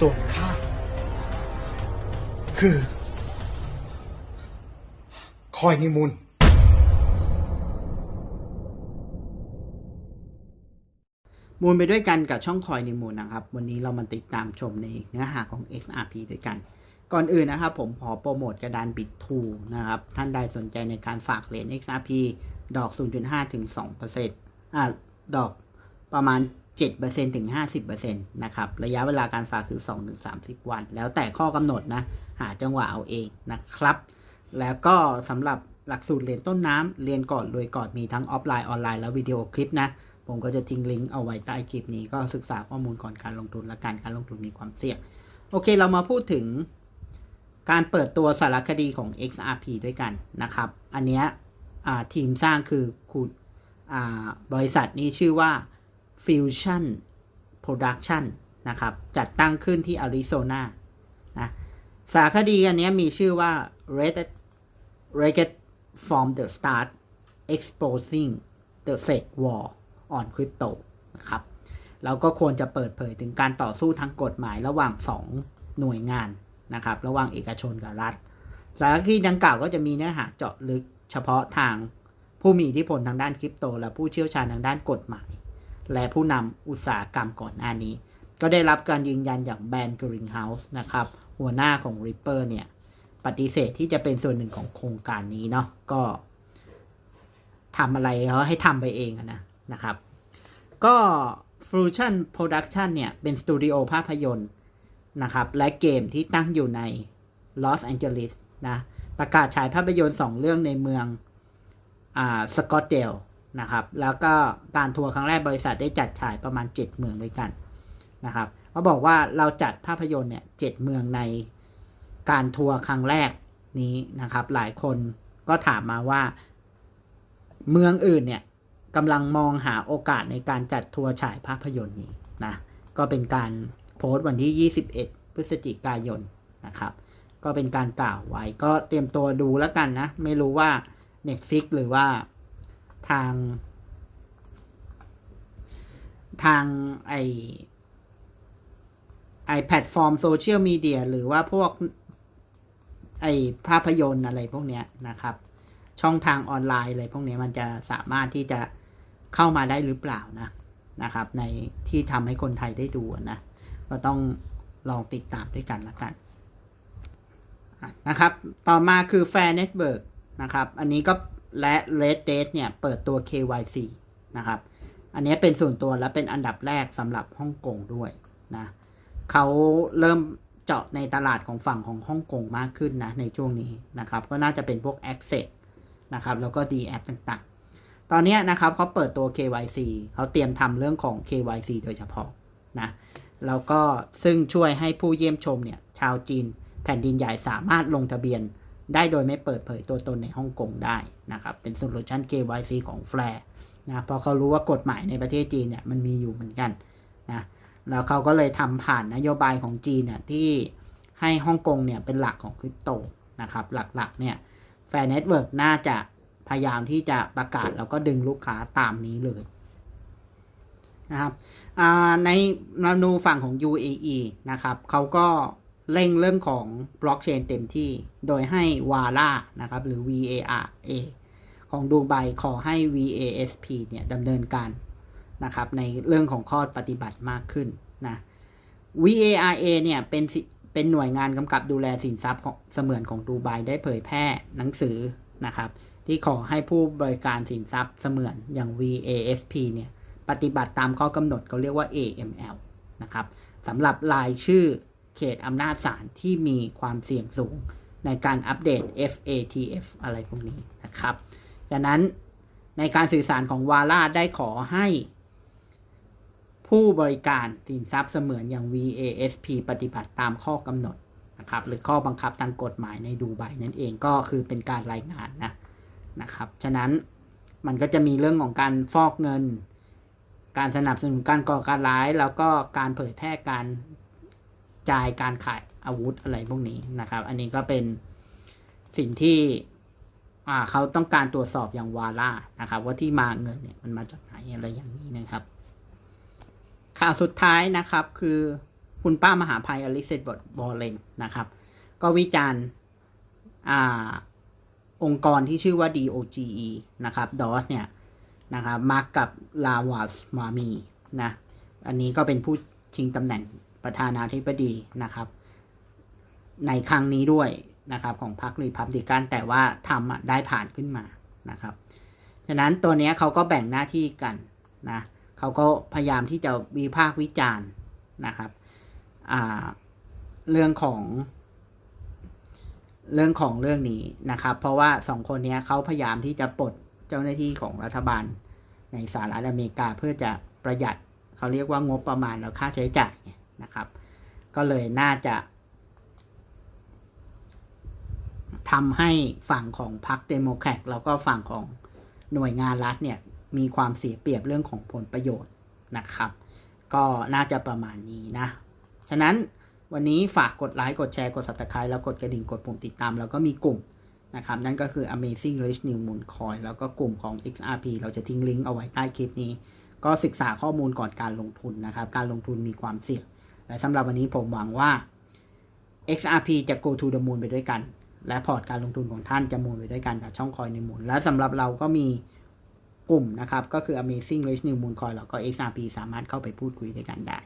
ส่วนข้าคือ คอยนิมุนมูลไปด้วยกันกับช่องคอยในมูลนะครับ วันนี้เรามาติดตามชมในเนื้อหาของ XRP ด้วยกัน ก่อนอื่นนะครับ ผมขอโปรโมทกระดานบิตทูนะครับ ท่านใดสนใจในการฝากเหรียญ XRP ดอก 0.5ถึง2%อ่าดอกประมาณ 7%ถึง 50%นะครับ ระยะเวลาการฝากคือ 2-30 วัน แล้วแต่ข้อกำหนดนะ หาจังหวะเอาเองนะครับ แล้วก็สำหรับหลักสูตรเรียนต้นน้ำเรียนก่อนรวยก่อนมีทั้งออฟไลน์ออนไลน์และวิดีโอคลิปนะ ผมก็จะทิ้งลิงก์เอาไว้ใต้คลิปนี้ก็ศึกษาข้อมูลก่อนการลงทุนและการการลงทุนมีความเสี่ยง โอเคเรามาพูดถึงการเปิดตัวสารคดีของ XRP ด้วยกันนะครับ อันเนี้ยทีมสร้างคือคุณบริษัทนี้ชื่อว่า Fusion Production นะครับ จัดตั้งขึ้นที่อาริโซนานะสารคดีอันนี้มีชื่อว่า Red Red from the Start Exposing the Sec War on Crypto นะครับเราก็ควรจะเปิดเผยถึงการต่อสู้ทางกฎหมายระหว่าง 2 หน่วยงานนะครับ ระหว่างเอกชนกับรัฐ สารคดีดังกล่าวก็จะมีเนื้อหาเจาะลึกเฉพาะทางผู้มีอิทธิพลทางด้านคริปโต และผู้เชี่ยวชาญทางด้านกฎหมาย และผู้นำอุตสาหกรรมก่อนหน้านี้ ก็ได้รับการยืนยันอย่างแบรนด์กริงเฮาส์นะครับ หัวหน้าของ Ripper เนี่ย ปฏิเสธที่จะเป็นส่วนหนึ่งของโครงการนี้เนาะก็ทำอะไรเขาให้ทำไปเองนะนะครับ ก็ Fusion Production เนี่ย เป็นสตูดิโอภาพยนตร์นะครับ และเกมที่ตั้งอยู่ในลอสแองเจลิสนะ ประกาศฉายภาพยนตร์ 2 เรื่องในเมืองอ่าสกอตเดล นะครับ แล้วก็การทัวร์ครั้งแรกบริษัทได้จัดฉายประมาณ 7 เมืองด้วยกันนะครับเขาบอกว่าเราจัดภาพยนตร์เนี่ยเเมืองในการทัวร์ครั้งแรกนี้นะครับ หลายคนก็ถามมาว่า เมืองอื่นเนี่ยกำลังมองหาโอกาสในการจัดทัวร์ฉายภาพยนตร์นี้นะก็เป็นการโพสต์วันที่ 21 พฤศจิกายนนะครับ ก็เป็นการกล่าวไว้ก็เตรียมตัวดูแล้วกันนะ ไม่รู้ว่า Netflix หรือว่า ทาง ทางไอไอแพลตฟอร์มโซเชียลมีเดียหรือว่าพวกไอภาพยนตร์อะไรพวกเนี้ยนะครับ ช่องทางออนไลน์อะไรพวกนี้มันจะสามารถที่จะเข้ามาได้หรือเปล่านะนะครับ ในที่ทำให้คนไทยได้ดูนะก็ต้องลองติดตามด้วยกันละกันนะครับ ต่อมาคือ Fair Network นะครับ อันนี้ก็ และ Red Date เนี่ย เปิดตัว KYC นะครับ อันนี้เป็นส่วนตัวและเป็นอันดับแรกสำหรับฮ่องกงด้วยนะเขาเริ่มเจาะในตลาดของฝั่งของฮ่องกงมากขึ้นนะ ในช่วงนี้นะครับ ก็น่าจะเป็นพวก Access นะครับ แล้วก็ D App ต่างๆ ตอนนี้นะครับเขาเปิดตัว KYC เขาเตรียมทำเรื่องของ KYC โดยเฉพาะนะแล้วก็ซึ่งช่วยให้ผู้เยี่ยมชมเนี่ยชาวจีนแผ่นดินใหญ่สามารถลงทะเบียน ได้โดยไม่เปิดเผยตัวตนในฮ่องกงได้นะครับ เป็นโซลูชัน KYC ของ f l a r นะพราะเขารู้ว่ากฎหมายในประเทศจีนเนี่ยมันมีอยู่เหมือนกันนะแล้วเขาก็เลยทำผ่านนโยบายของจีนเนี่ยที่ให้ฮ่องกงเนี่ยเป็นหลักของคริปโตนะครับ หลักๆเนี่ยแฟร์เน็ตเวิร์กน่าจะพยายามที่จะประกาศแล้วก็ดึงลูกค้าตามนี้เลยนะครับในเมนูฝั่งของ UAE นะครับเขาก็ เร่งเรื่องของบล็อกเชนเต็มที่ โดยให้ VARA นะครับหรือ VARA ของดูไบขอให้ VASP เนี่ยดำเนินการนะครับในเรื่องของข้อปฏิบัติมากขึ้นนะ VARA เนี่ยเป็นเป็นหน่วยงานกำกับดูแลสินทรัพย์เสมือนของดูไบได้เผยแพร่หนังสือนะครับ ที่ขอให้ผู้บริการสินทรัพย์เสมือนอย่าง VASP เนี่ยปฏิบัติตามข้อกำหนดเขาเรียกว่า AML นะครับสำหรับรายชื่อ เขตอำนาจศาลที่มีความเสี่ยงสูงในการอัปเดต FATF อะไรพวกนี้นะครับดังนั้นในการสื่อสารของวาร่าได้ขอให้ ผู้บริการสินทรัพย์เสมือนอย่าง VASP ปฏิบัติตามข้อกำหนดนะครับหรือข้อบังคับทางกฎหมายในดูไบนั่นเองก็คือเป็นการรายงานนะนะครับฉะนั้นมันก็จะมีเรื่องของการฟอกเงิน การสนับสนุนการก่อการร้าย แล้วก็การเผยแพร่การ จายการขายอาวุธอะไรพวกนี้นะครับ อันนี้ก็เป็นสิ่งที่เขาต้องการตรวจสอบอย่างวาร่านะครับ ว่าที่มาเงินเนี่ยมันมาจากไหนอะไรอย่างนี้นะครับ ข่าวสุดท้ายนะครับ คือคุณป้ามหาภัยอลิเซตบอลเลนนะครับ ก็วิจารณ์องค์กรที่ชื่อว่า DOGE นะครับ DOS เนี่ยนะครับมากับลาวาสมามีนะ อันนี้ก็เป็นผู้ชิงตำแหน่ง ประธานาธิบดีนะครับ ในครั้งนี้ด้วยนะครับของพรรครีพับลิกันแต่ว่าทำได้ผ่านขึ้นมานะครับฉะนั้นตัวนี้เขาก็แบ่งหน้าที่กันนะเขาก็พยายามที่จะวิพากษ์วิจารณ์นะครับเรื่องของเรื่องของเรื่องนี้นะครับ เพราะว่าสองคนนี้เขาพยายามที่จะปลดเจ้าหน้าที่ของรัฐบาลในสหรัฐอเมริกาเพื่อจะประหยัดเขาเรียกว่างบประมาณและค่าใช้จ่าย นะครับ ก็เลยน่าจะทำให้ฝั่งของพรรคเดโมแครตแล้วก็ฝั่งของหน่วยงานรัฐเนี่ยมีความเสียเปรียบเรื่องของผลประโยชน์นะครับ ก็น่าจะประมาณนี้นะ ฉะนั้นวันนี้ฝากกดไลค์ กดแชร์ กด subscribe แล้วกดกระดิ่ง กดปุ่มติดตาม แล้วก็มีกลุ่มนะครับ นั่นก็คือ Amazing Rich New Moon Coin แล้วก็กลุ่มของ XRP เราจะทิ้งลิงก์เอาไว้ใต้คลิปนี้ ก็ศึกษาข้อมูลก่อนการลงทุนนะครับ การลงทุนมีความเสี่ยง และสำหรับวันนี้ผมหวังว่า XRP จะ go to the moon ไปด้วยกัน และพอร์ตการลงทุนของท่านจะมูนไปด้วยกันกับช่องคอยในมูลและสำหรับเราก็มีกลุ่มนะครับ ก็คือ Amazing Rich New Moon Coin แล้วก็ XRP สามารถเข้าไปพูดคุยด้วยกันได้